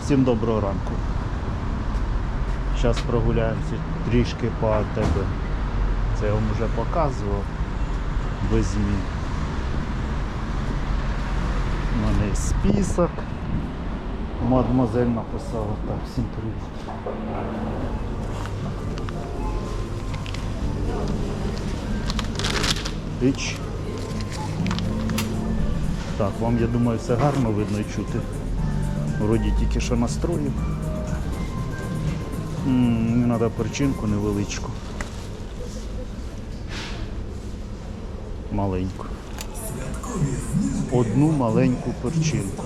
Всім доброго ранку. Зараз прогуляємося трішки по АТБ. Це я вам вже показував без змін. У мене є список. Мадемуазель написала. Так, всім привіт. Іч. Так, вам я думаю все гарно видно і чути. Вроді тільки що настроїв. Мені треба перчинку невеличку. Маленьку. Одну маленьку перчинку.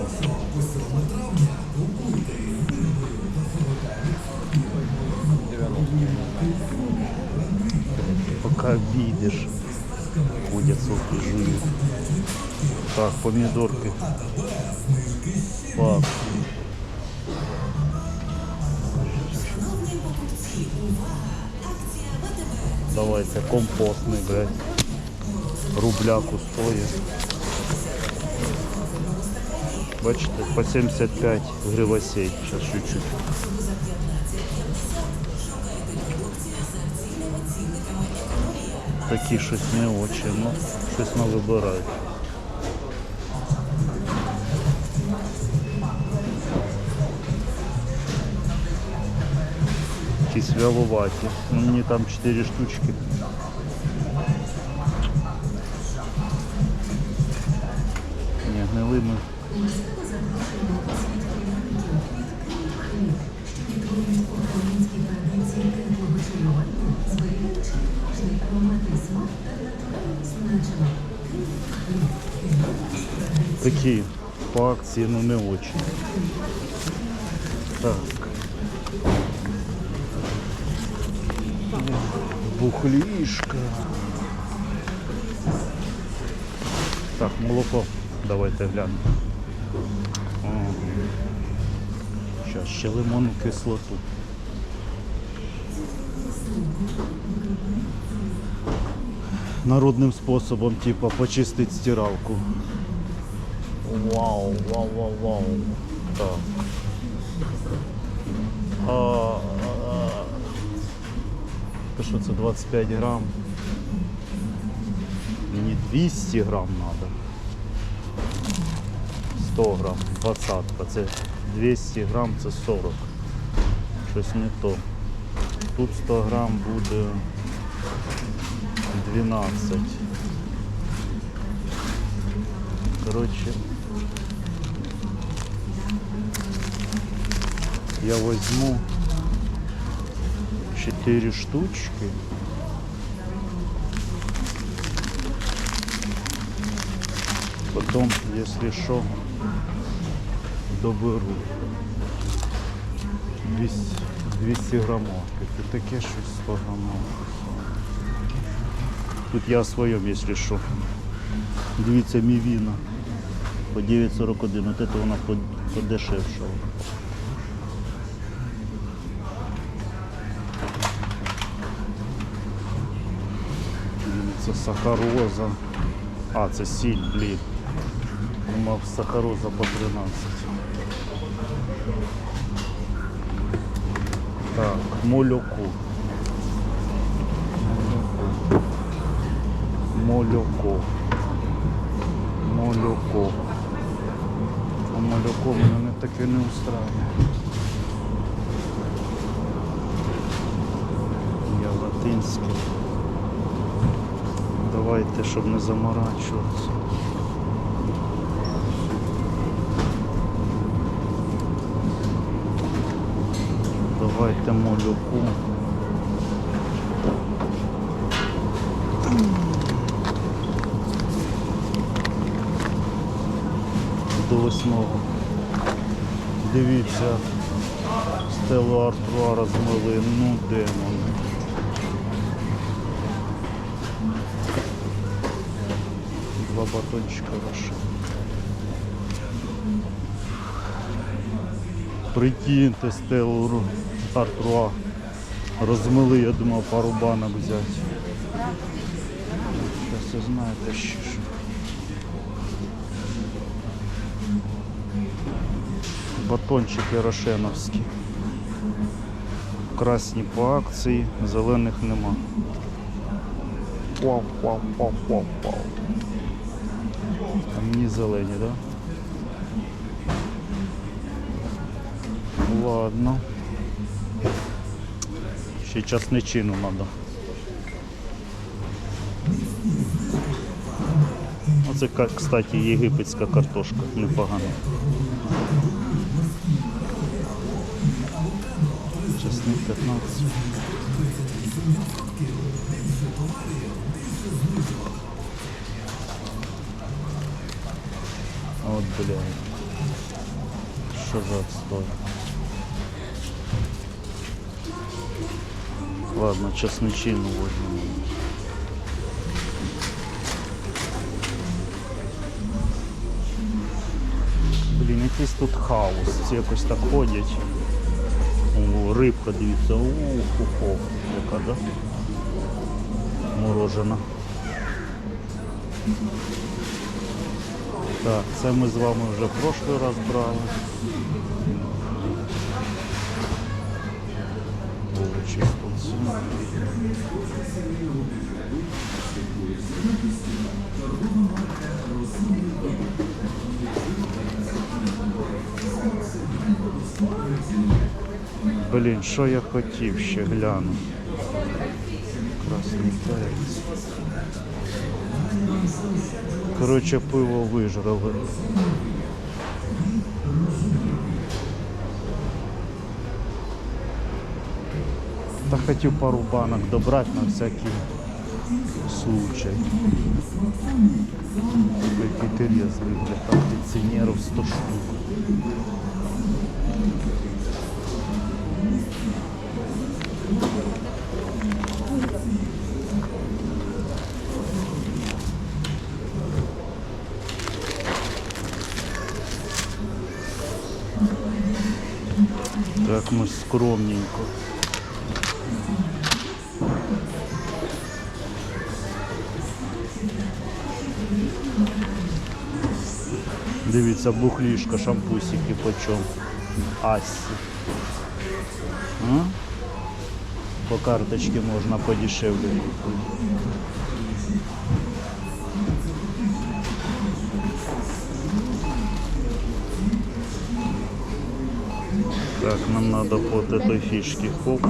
Пока видишь, ходят сопли жуют. Так, помидорки. Так. Давайте компостний, блядь. Рубляку стоїть. Бачите, по 75 гривосей. Сейчас чуть-чуть. Такі щось не очі, ну щось не вибирають. Якісь вялуваті. Ну, мені там 4 штучки. Ні, гнилими. Такі по акції, ну не очень. Так. Бухлішка. Так, молоко. Давайте глянемо. Зараз ще лимонну кислоту. Народним способом, типа, почистить стиралку. Вау, вау, вау, вау. Так. А, що це 25 грам? Мені 200 грам треба. 100 грам, 20, це 200 грам це 40. Щось не то. Тут 100 грам буде 12. Коротше, я возьму 4 штучки. Потом, если что, доберу 200, 200 грамов. Это таке щось 100 грамов. Тут я о своєму, якщо що. Дивіться, мівіна. По 9,41. От це вона по- подешевшала. Це сахароза. А, це сіль, блін. Думав, сахароза по 13. Так, молоко. Молоко. Молоко. А молоко мене таке не устраює. Я латинське. Давайте, щоб не заморачуватися. Давайте молоко. До восьмого. Дивіться, стелу Артруа розмили, ну де Два батончика ваши. Прикиньте, стелу Ру- Артруа. Розмили, я думав, пару банок взяти. Зараз ви знаєте ще що. Батончики рошеновські. Красні по акції, зелених нема. Вау, вау, вау, вау, вау. Мені зелені, так? Да? Ладно. Ще часничину треба. Оце, кстати, єгипетська картошка, непогана. Чесник 15. От, блядь. Що за отстой? Ладно, чесночину возьмемо. Блін, якийсь тут хаос. Всі якось так ходять. О, рибка, дивіться. Ух, ух, ух. Яка, да? Морожена. Так, це ми з вами вже прошлий раз брали. Блін, що я хотів ще гляну. Красний перець. Коротше, пиво вижрали. Та хотів пару банок добрати на всякий случай. Какие-то резвые, бля, там пенсіонерів 100 штук. Ми скромненько. Дивіться, бухлішка, шампусики почем. Асі. По карточці можна подешевле Так, нам надо вот этой фишки. Хоп.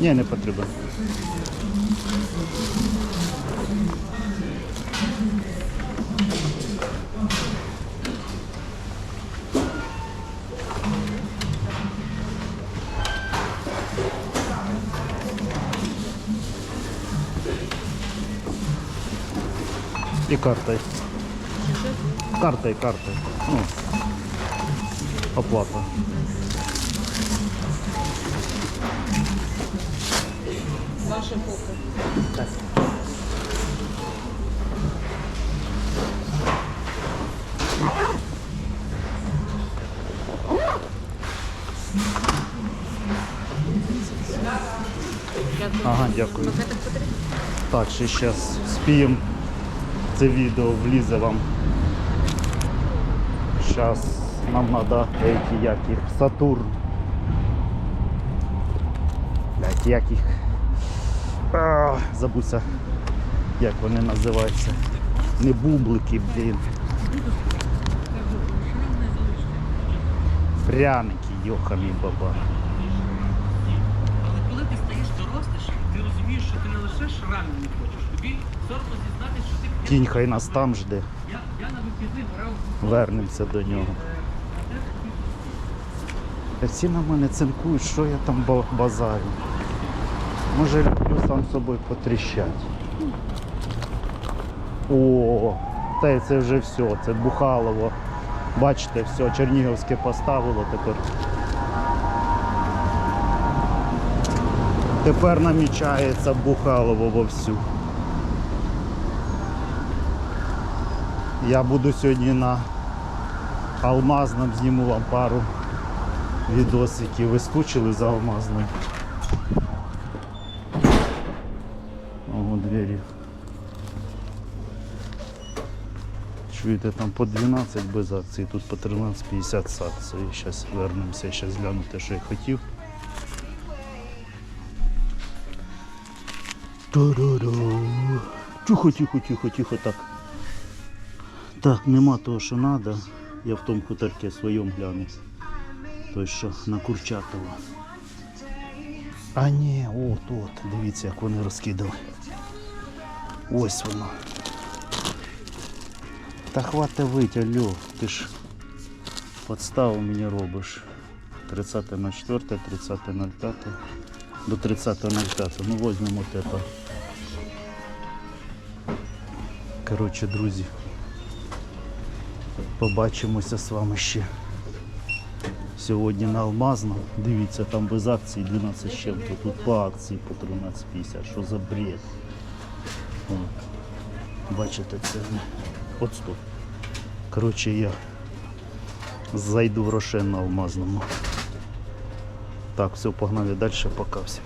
Ні, не потрібно. І картой. Картой, картой. Ну, оплата. Ваше поки. Ага, дякую. Так, ще зараз спіємо. Це відео влізе вам. Зараз нам треба эти як їх Сатурн. Блять, як їх. А, забувся. Як вони називаються. Не бублики, блін. Пряники, йоханий баба. Але коли ти стаєш дорослішим, ти розумієш, що ти не лише шрамів не хочеш, тобі Соромно зізнатись, що ти Кінь хай нас там жде. я, я на вихідних грав Вернемося до нього. Та Всі на мене цинкують, що я там базарю. Може люблю сам собою потріщати. О, та це вже все, це Бухалово. Бачите, все, Чернігівське поставило тепер. Тепер намічається Бухалово вовсю. Я буду сьогодні на Алмазному зніму вам пару відосиків. Ви скучили за Алмазним? Чуєте, там по 12 без акції, тут по 13,50 з акцією. Зараз вернемося, зараз гляну те, що я хотів. Ту-ру-ру. Тихо, тихо, тихо, тихо, так. Так, нема того, що треба. Я в тому хуторці своєму гляну. Той, що на Курчатова. А ні, от, от, дивіться, як вони розкидали. Ось воно. Та хвата вить, алло, ти ж подставу мені робиш. 30.04, 30.05 до 30.05. Ну возьмемо от это. Коротше, друзі. Побачимося з вами ще. Сьогодні на Алмазному. Дивіться, там без акції 12 з чим-то. Тут по акції по 13,50. Що за бред? От. Бачите, це. От стоп. Коротше, я зайду в Рошен на Алмазному. Так, все, погнали далі, пока всім.